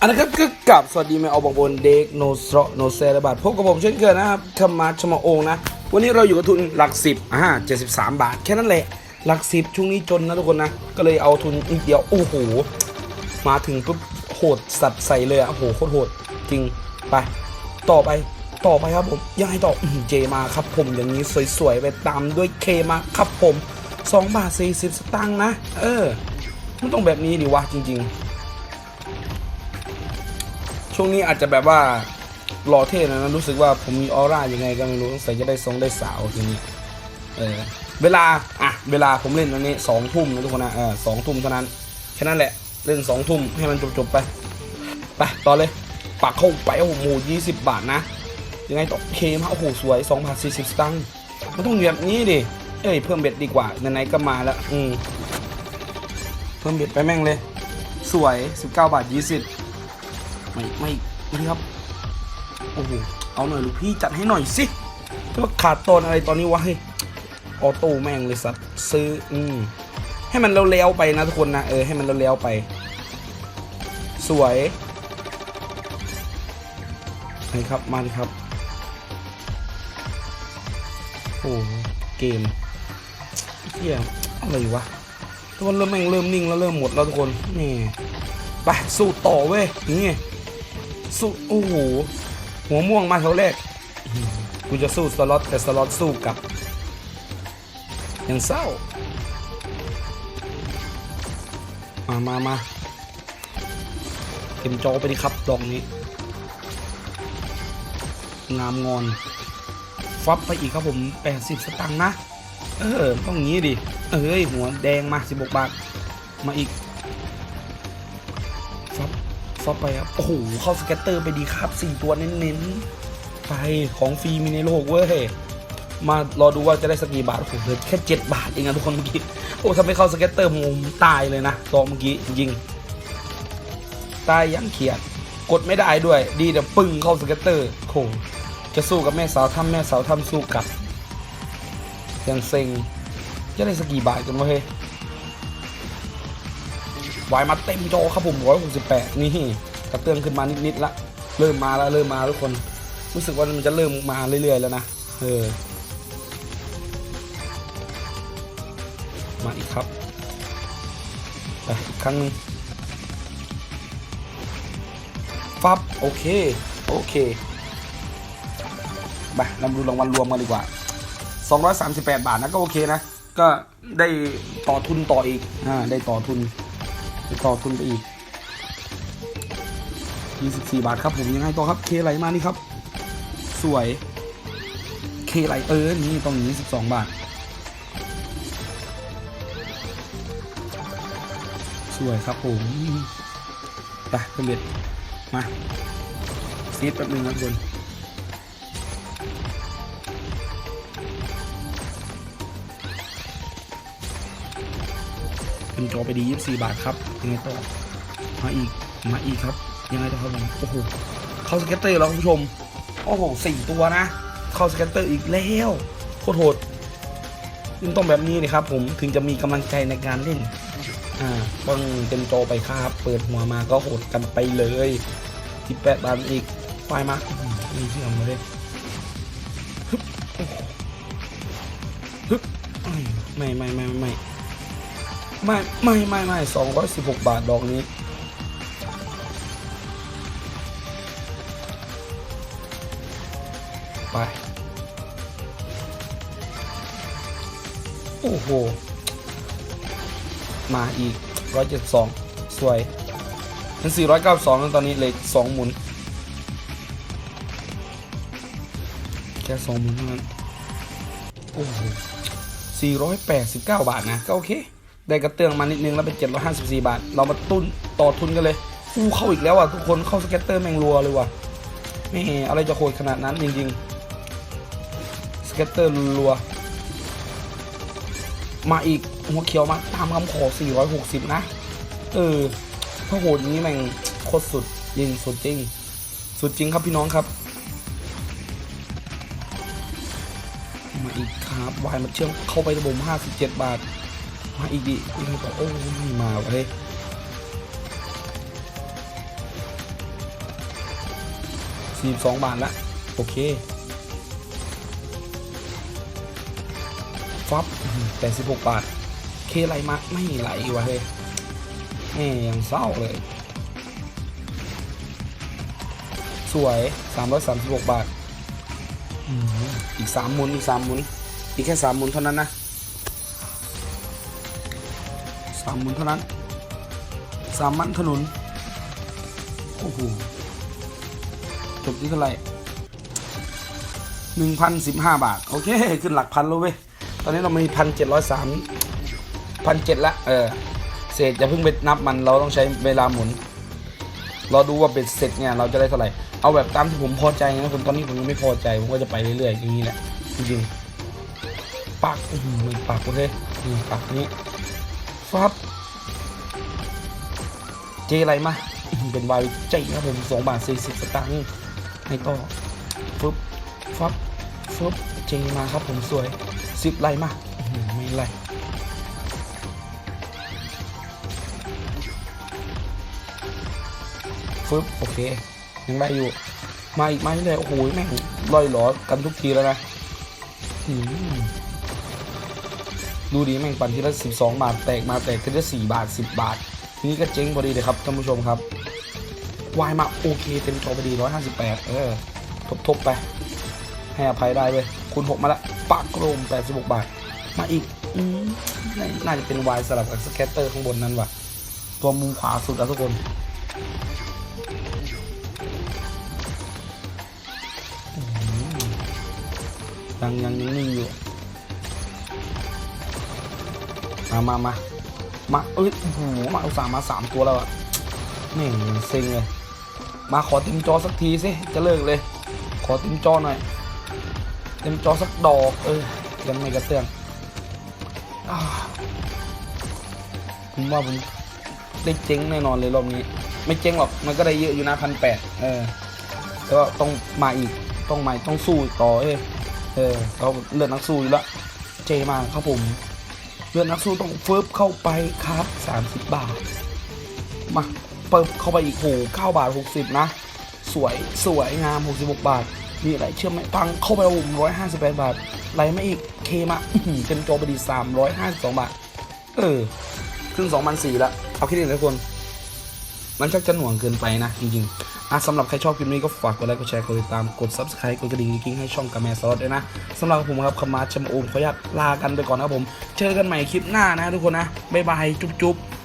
อันนะครับก็กลับสวัสดีแม่ออกบางบนเด็กโนสโโนเซระบาทพบกับผมเช่นเคยนะครับธรรมะชมาองนะ วันนี้เราอยู่กับทุนหลักสิบอ่าเจ็ดสิบสามบาท แค่นั้นแหละ หลักสิบช่วงนี้จนนะทุกคนนะ ก็เลยเอาทุนนิดเดียว โอ้โห มาถึงปุ๊บโหดสัตว์ใส่เลยอะโอ้โหโคตรโหดจริงไป ต่อไปต่อไปครับผมยังให้ต่อเจมาครับผมอย่างนี้สวยๆไปตามด้วยเคมาครับผม2บาท40สตางค์นะ เออมันต้องแบบนี้ดิวะจริง ๆ ช่วงนี้อาจจะแบบว่าหล่อเท่นะนะรู้สึกว่าผมมีออร่ายังไงก็ไม่รู้สงสัยจะได้ทรงได้สาวทีนี้เออเวลาอะเวลาผมเล่นวันนี้สองทุ่มนะทุกคนนะเออสองทุ่มเท่านั้นแค่นั้นแหละเล่นสองทุ่มให้มันจบๆไปไปต่อเลยปักเข้าไปโอ้โหยี่สิบบาทนะยังไงต่อเคมาโอ้โหสวย2บาท40สตางค์มันต้องแบบนี้ดิเอ้ยเพิ่มเบ็ดดีกว่าไหนๆก็มาแล้วอืมเพิ่มเบ็ดไปแม่งเลย สวย 19 บาท 20 ไม่ไม่ไม่ครับโอ้โหเอาหน่อยลูกพี่จัดให้หน่อยสิจะมาขาดตอนอะไรตอนนี้วะเฮ้ยออโต้แม่งเลยสัตว์ซื้ออืมให้มันเร็วๆไปนะทุกคนนะเออให้มันเร็วๆไป สวยนี่ครับมาดิครับโอ้โหเกมเฮียอะไรวะทุกคนเริ่มแม่งเริ่มนิ่งแล้วเริ่มหมดแล้วทุกคนนี่ไปสู้ต่อเว้ยนี่ สู้โอ้โหหัวม่วงมาเท่าแรกกูจะสู้สล็อตแต่สล็อตสู้กับยังเศร้า มามามาเต็มจอไปดิครับดอกนี้ งามงอน ฟับไปอีกครับผม 80 สตังค์นะ เออ ต้องงี้ดิ เอ้ย หัวแดงมา 16 บาท มาอีก ฟับไปครับ โอ้โห เข้าสเก็ตเตอร์ไปดีครับ4ตัวเน้นๆ ไปของฟรีมีในโลกเว้ย มารอดูว่าจะได้สักกี่บาทโอ้โหเหลือแค่7บาทเองนะทุกคนเมื่อกี้ โอ้ถ้าไม่เข้าสเก็ตเตอร์ผมตายเลยนะตอนเมื่อกี้จริง ตายยังเขียด กดไม่ได้ด้วย ดีแต่ปึ้งเข้าสเก็ตเตอร์โหจะสู้กับแม่สาวทำแม่สาวทำสู้กับยังเซ็งจะได้สกกี่บาทกันวะเฮ้ย วายมาเต็มจอครับผมร้อยหกสิบแปดนี่กระเตื้องขึ้นมานิดๆละ เริ่มมาแล้วเริ่มมาทุกคน รู้สึกว่ามันจะเริ่มมาเรื่อยๆแล้วนะ เออ มาอีกครับไปอีกครั้งนึงฟับโอเค โอเคไปเราดูรางวัลรวมกันดีกว่า 238 บาทนะก็โอเคนะ ก็ได้ต่อทุนต่ออีกอ่าได้ต่อทุน ต่อทุนไปอีก 24 บาทครับผมยังไงต่อครับ เคไหลมานี่ครับ สวย เคไหลเออ นี่ตรงนี้ 12 บาท สวยครับผมไปเพิ่มเบ็ดมาซีดแป๊บนึงนะทุกคน เป็นจอไปดี24บาทครับยังไงต่อมาอีกมาอีกครับ ยังไงต่อครับผมโอ้โหเข้าสเก็ตเตอร์แล้วคุณผู้ชมโอ้โหสี่ตัวนะ เข้าสเก็ตเตอร์อีกแล้วโคตรโหดยิ่งต้องแบบนี้เลยครับผมถึงจะมีกำลังใจในการเล่นอ่าต้องเต็มจไปครับเปิดหัวมาก็โหดกันไปเลยที่แปดบาทอีกไฟมาอื้อหือมีเชื่อมมาเลยฮึบฮึบไม่ไม่ไม่ไม่ ไม่ไม่ไม่ไม่สองร้อยสิบหกบาทดอกนี้ ไป โอ้โห มาอีกร้อยเจ็ดสองสวยเป็นสี่ร้อยเก้าสองแล้วตอนนี้เหล็กสองหมุน แค่สองหมุนเท่านั้น โอ้โห489บาทนะ ก็โอเค ได้กระเตื้องมานิดนึงแล้วเป็น 754 บาท เรามาตุ้นต่อทุนกันเลยอู้เข้าอีกแล้วอะทุกคนเข้าสเก็ตเตอร์แมงรัวเลยว่ะไม่อะไรจะโหดขนาดนั้นจริงๆสเก็ตเตอร์รัว มาอีกหัวเขียวมาตามคำขอ 460 นะ เออถ้าโหดอย่างนี้แม่งโคตรสุดจริงสุดจริง สุดจริงครับพี่น้องครับ มาอีกครับวายมาเชื่อมเข้าไประบบ57 บาท มาอีกดิอีกบอกโอ้ไม่มาว่ะเฮ้ยสี่สองบาทละโอเคฟับแปดสิบหกบาท เคไหลมาไม่ไหลวะเฮ้ยแม่ยังเศร้าเลย สวยสามร้อยสามสิบหกบาท อีกสามหมุนอีกสามหมุน อีกแค่สามหมุนเท่านั้นนะ สามมุนเท่านั้น สามมันถนน โอ้โห จบที่เท่าไหร่หนึ่งพันสิบห้าบาท โอเค ขึ้นหลักพันแล้วเว้ย ตอนนี้เรามีพันเจ็ดร้อยสามพันเจ็ดละ เออ เศษอย่าเพิ่งไปนับมัน เราต้องใช้เวลาหมุน เรอดูว่าเบ็ดเสร็จเนี่ย เราจะได้เท่าไหร่ เอาแบบตามที่ผมพอใจนะผมตอนนี้ผมยังไม่พอใจ ผมก็จะไปเรื่อยๆอย่างนี้แหละ จริงๆปักอื้อหือมันปักโอเคนี่ปักนี้ ฟับเจอะไรมา เป็นวายใจครับผมสองบาทสี่สิบสตางค์ให้ต่อฟึบฟับฟึบเจมาครับผมสวยสิบไล่มาไม่ไล่ฟึบโอเคยังได้อยู่ มาอีกไหมเลยโอ้โหแม่งลอยหลอกันทุกทีแล้วนะอืม ดูดีแม่งปั่นทีละสิบสองบาท แตกมาแตกทีละสี่บาทสิบบาท นี่ก็เจ๊งพอดีเลยครับท่านผู้ชมครับวายมาโอเคเต็มจอพอดีร้อยห้าสิบแปดเออทบทบๆไป ให้อภัยได้เว้ยคุณหกมาละปักโรมแปดสิบหกบาท มาอีกอืมน่าน่าจะเป็นวายสลับกับสแกตเตอร์ข้างบนนั้นว่ะ ตัวมุมขวาสุดแล้วทุกคนยังยังยังนิ่งอยู่ มามามามาเอ้ยโอ้โหมาอุตส่าห์มาสามตัวแล้วอะแม่เซ็งเลย มาขอเต็มจอสักทีสิจะเลิกเลย ขอเต็มจอหน่อยเต็มจอสักดอกเออยังไม่กระเตื้องผมว่าผมได้เจ๊งแน่นอนเลยรอบนี้ ไม่เจ๊งหรอกมันก็ได้เยอะอยู่นะพันแปดเออแต่ว่าต้องมาอีกต้องมาต้องสู้ต่อเอ้ยเออเราเลือดนักสู้อยู่แล้วเจมาครับผม ลือดนักสู้ต้องเฟิบเข้าไปครับ 30 บาท มาเปิบเข้าไปอีกโห9บาท 60 นะ สวยสวยงาม 66 บาท มีอะไรเชื่อไหมปังเข้าไปผม158 บาทไหลมาอีกเคมาเต็มจอบดี352 บาท เออ ครึ่ง 2 0 0แล้วเอาค่นี้เลยทุกคน มันชักจะหน่วงเกินไปนะจริงๆอะสำหรับใครชอบคลิปนี้ก็ฝากกดไลค์กดแชร์กดติดตามกด subscribe กดกระดิ่งกิ๊งให้ช่องกาแม่ซอสด้วยนะสำหรับผมครับขมาชมโอมขออนุญาตลากันไปก่อนนะครับผม เจอกันใหม่คลิปหน้านะทุกคนนะบ๊ายบายจุ๊บๆ